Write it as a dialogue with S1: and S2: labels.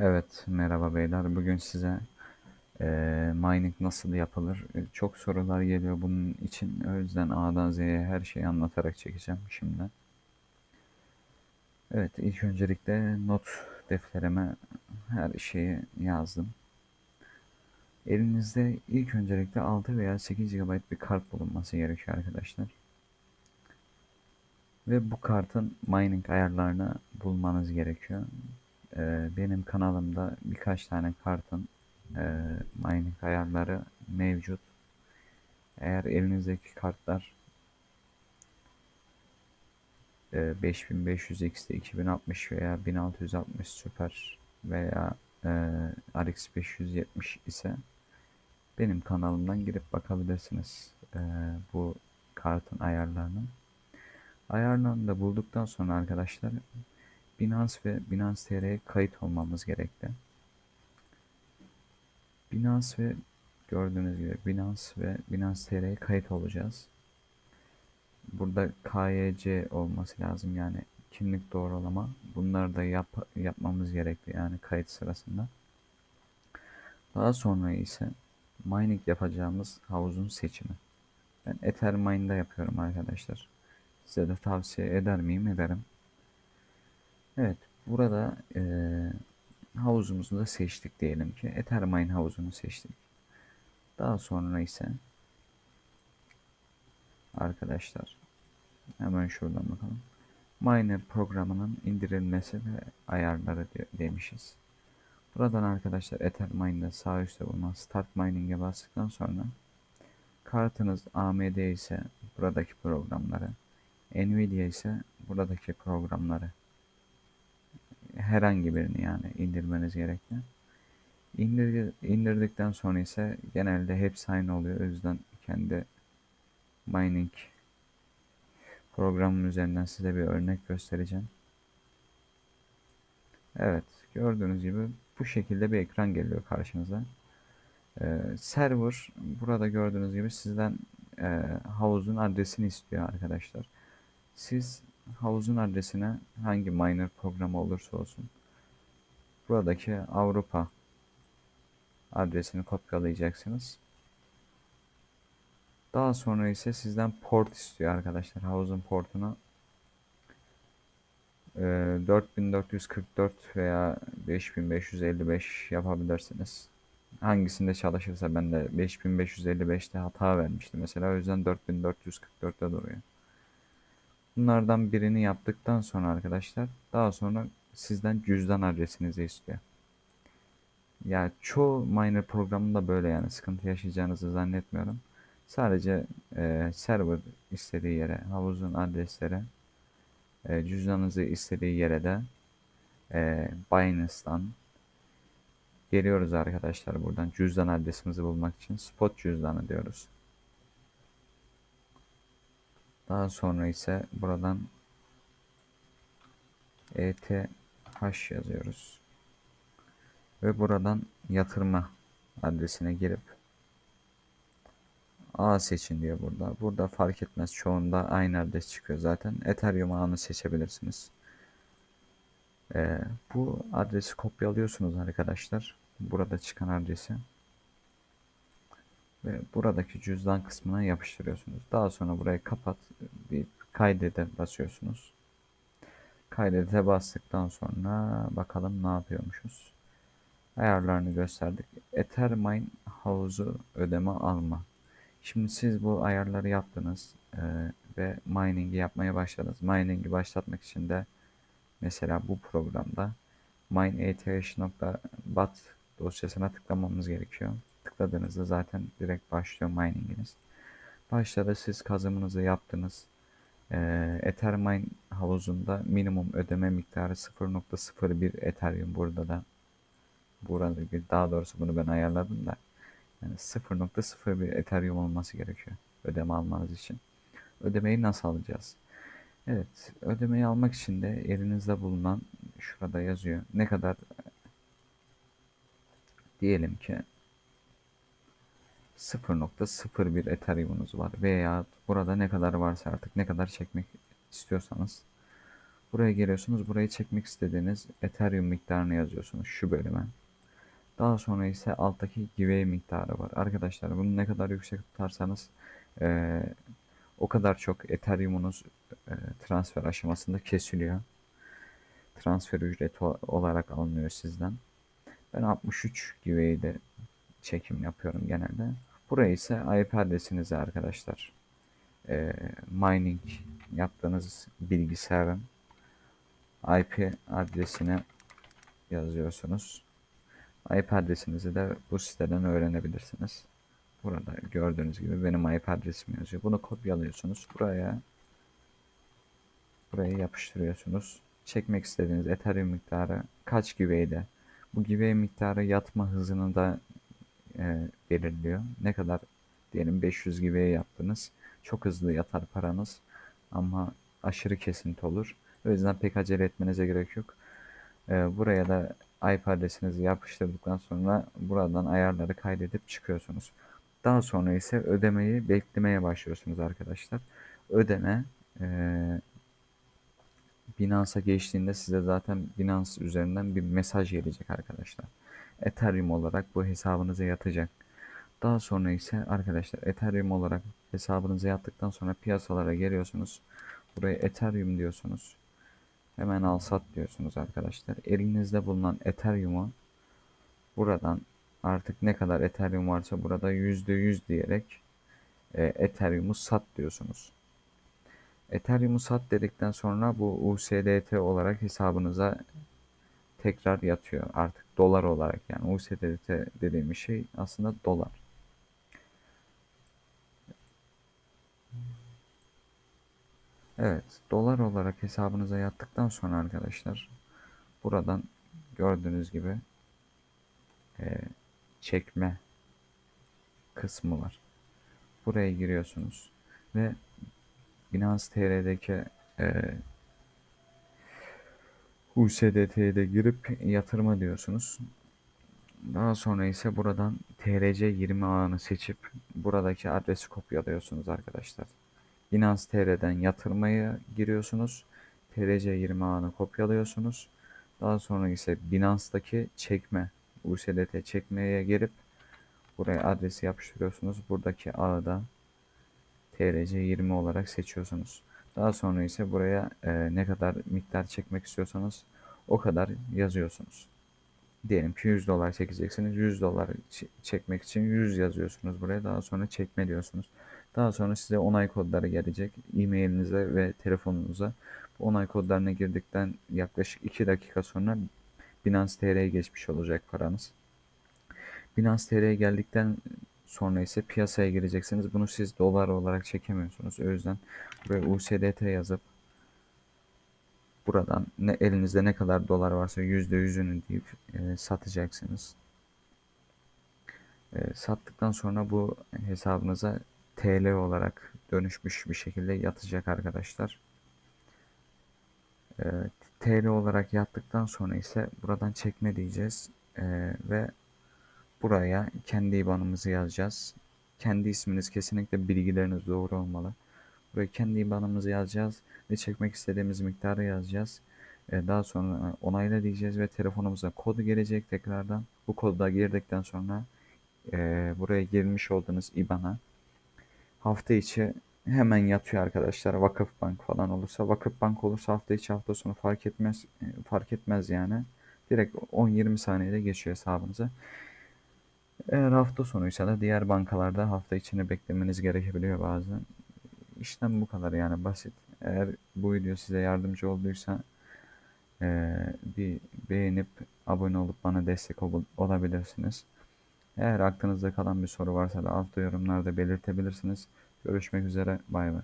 S1: Evet, merhaba beyler. Bugün size eee, mining nasıl yapılır? E, Çok sorular geliyor bunun için. O yüzden A'dan Z'ye her şeyi anlatarak çekeceğim şimdi. Evet, ilk öncelikle not defterime her şeyi yazdım. Elinizde ilk öncelikle 6 veya 8 GB bir kart bulunması gerekiyor arkadaşlar. Ve bu kartın mining ayarlarını bulmanız gerekiyor. Ee, benim kanalımda birkaç tane kartın e, mining ayarları mevcut. Eğer elinizdeki kartlar e, 5500 XT 2060 veya 1660 Super veya e, RX 570 ise benim kanalımdan girip bakabilirsiniz e, bu kartın ayarlarını. Ayarlarını da bulduktan sonra arkadaşlar Binance ve Binance TR'ye kayıt olmamız gerekli. Binance ve gördüğünüz gibi Binance ve Binance TR'ye kayıt olacağız. Burada KYC olması lazım yani kimlik doğrulama. Bunları da yap, yapmamız gerekli yani kayıt sırasında. Daha sonra ise mining yapacağımız havuzun seçimi. Ben Ethermine'da yapıyorum arkadaşlar. Size de tavsiye eder miyim? Ederim. Evet, burada eee havuzumuzu da seçtik diyelim ki. Ethermine havuzunu seçtik. Daha sonra ise arkadaşlar hemen şuradan bakalım. Miner programının indirilmesi ve ayarları demişiz. Buradan arkadaşlar Ethermine'da sağ üstte bulunan Start Mining'e bastıktan sonra kartınız AMD ise buradaki programları, Nvidia ise buradaki programları herhangi birini yani indirmeniz gerekli. İndir, indirdikten sonra ise genelde hepsi aynı oluyor. O yüzden kendi mining programım üzerinden size bir örnek göstereceğim. Evet gördüğünüz gibi bu şekilde bir ekran geliyor karşınıza. Ee, server burada gördüğünüz gibi sizden e, havuzun adresini istiyor arkadaşlar. Siz havuzun adresine hangi miner programı olursa olsun buradaki Avrupa adresini kopyalayacaksınız. Daha sonra ise sizden port istiyor arkadaşlar. Havuzun portunu 4444 veya 5555 yapabilirsiniz. Hangisinde çalışırsa ben de 5555'te hata vermiştim mesela. O yüzden 4444'te duruyor. Bunlardan birini yaptıktan sonra arkadaşlar daha sonra sizden cüzdan adresinizi istiyor. Ya çoğu miner programında böyle yani sıkıntı yaşayacağınızı zannetmiyorum. Sadece e, server istediği yere, havuzun adresleri, e, cüzdanınızı istediği yere de e, Binance'dan geliyoruz arkadaşlar buradan cüzdan adresimizi bulmak için spot cüzdanı diyoruz. Daha sonra ise buradan ETH yazıyoruz. Ve buradan yatırma adresine girip A seçin diyor burada. Burada fark etmez. Çoğunda aynı adres çıkıyor zaten. Ethereum ağını seçebilirsiniz. Ee, bu adresi kopyalıyorsunuz arkadaşlar. Burada çıkan adresi. Ve buradaki cüzdan kısmına yapıştırıyorsunuz. Daha sonra burayı kapat bir kaydede basıyorsunuz. Kaydede bastıktan sonra bakalım ne yapıyormuşuz. Ayarlarını gösterdik. Ethermine havuzu ödeme alma. Şimdi siz bu ayarları yaptınız e, ve mining'i yapmaya başladınız. Mining'i başlatmak için de mesela bu programda mineeth.bat dosyasına tıklamamız gerekiyor. Tıkladığınızda zaten direkt başlıyor mining'iniz. Başladı siz kazımınızı yaptınız. E, Ethermine havuzunda minimum ödeme miktarı 0.01 Ethereum burada da burada daha doğrusu bunu ben ayarladım da yani 0.01 Ethereum olması gerekiyor ödeme almanız için. Ödemeyi nasıl alacağız? Evet, ödemeyi almak için de elinizde bulunan şurada yazıyor. Ne kadar diyelim ki 0.01 Ethereum'unuz var veya burada ne kadar varsa artık ne kadar çekmek istiyorsanız Buraya geliyorsunuz. Burayı çekmek istediğiniz Ethereum miktarını yazıyorsunuz şu bölüme. Daha sonra ise alttaki giveaway miktarı var. Arkadaşlar bunu ne kadar yüksek tutarsanız eee, o kadar çok Ethereum'unuz eee, transfer aşamasında kesiliyor. Transfer ücreti olarak alınıyor sizden. Ben 63 giveaway'de çekim yapıyorum genelde. Buraya ise IP adresinizi arkadaşlar eee, mining yaptığınız bilgisayarın IP adresini yazıyorsunuz. IP adresinizi de bu siteden öğrenebilirsiniz. Burada gördüğünüz gibi benim IP adresim yazıyor. Bunu kopyalıyorsunuz. Buraya buraya yapıştırıyorsunuz. Çekmek istediğiniz Ethereum miktarı kaç giveaway'de. Bu giveaway miktarı yatma hızını da e, belirliyor. Ne kadar diyelim 500 giveaway yaptınız. Çok hızlı yatar paranız ama aşırı kesinti olur. O yüzden pek acele etmenize gerek yok. Ee, buraya da IP adresinizi yapıştırdıktan sonra buradan ayarları kaydedip çıkıyorsunuz. Daha sonra ise ödemeyi beklemeye başlıyorsunuz arkadaşlar. Ödeme eee Binance'a geçtiğinde size zaten Binance üzerinden bir mesaj gelecek arkadaşlar. Ethereum olarak bu hesabınıza yatacak. Daha sonra ise arkadaşlar Ethereum olarak hesabınıza yattıktan sonra piyasalara geliyorsunuz. Buraya Ethereum diyorsunuz. Hemen al sat diyorsunuz arkadaşlar. Elinizde bulunan Ethereum'u buradan artık ne kadar Ethereum varsa burada %100 diyerek e, Ethereum'u sat diyorsunuz. Ethereum'u sat dedikten sonra bu USDT olarak hesabınıza tekrar yatıyor artık dolar olarak yani USDT dediğimiz şey aslında dolar. Evet, dolar olarak hesabınıza yattıktan sonra arkadaşlar buradan gördüğünüz gibi e, çekme kısmı var. Buraya giriyorsunuz ve Binance TR'deki e, USDT'ye de girip yatırma diyorsunuz. Daha sonra ise buradan TRC20 ağını seçip buradaki adresi kopyalıyorsunuz arkadaşlar. Binance TR'den yatırmaya giriyorsunuz. TRC20 ağını kopyalıyorsunuz. Daha sonra ise Binance'daki çekme, USDT çekmeye gelip buraya adresi yapıştırıyorsunuz. Buradaki ağı da TRC20 olarak seçiyorsunuz. Daha sonra ise buraya e, ne kadar miktar çekmek istiyorsanız o kadar yazıyorsunuz. Diyelim ki 100 dolar çekeceksiniz. 100 dolar çekmek için 100 yazıyorsunuz buraya. Daha sonra çekme diyorsunuz. Daha sonra size onay kodları gelecek. E-mailinize ve telefonunuza. Bu onay kodlarına girdikten yaklaşık 2 dakika sonra Binance TR'ye geçmiş olacak paranız. Binance TR'ye geldikten sonra ise piyasaya gireceksiniz. Bunu siz dolar olarak çekemiyorsunuz. O yüzden buraya USDT yazıp buradan ne elinizde ne kadar dolar varsa %100'ünü deyip e, satacaksınız. E, sattıktan sonra bu hesabınıza TL olarak dönüşmüş bir şekilde yatacak arkadaşlar. E, TL olarak yattıktan sonra ise buradan çekme diyeceğiz E, ve buraya kendi IBAN'ımızı yazacağız. Kendi isminiz kesinlikle bilgileriniz doğru olmalı. Buraya kendi IBAN'ımızı yazacağız ve çekmek istediğimiz miktarı yazacağız. E, daha sonra onayla diyeceğiz ve telefonumuza kodu gelecek tekrardan. Bu kodu da girdikten sonra e, buraya girmiş olduğunuz IBAN'a hafta içi hemen yatıyor arkadaşlar. Vakıfbank falan olursa, Vakıfbank olursa hafta içi hafta sonu fark etmez e, fark etmez yani. Direkt 10-20 saniyede geçiyor hesabınıza. Eğer hafta sonuysa da diğer bankalarda hafta içini beklemeniz gerekebiliyor bazen. İşlem bu kadar yani basit. Eğer bu video size yardımcı olduysa eee, bir beğenip abone olup bana destek ol- olabilirsiniz. Eğer aklınızda kalan bir soru varsa da altta yorumlarda belirtebilirsiniz. Görüşmek üzere. Bay bay.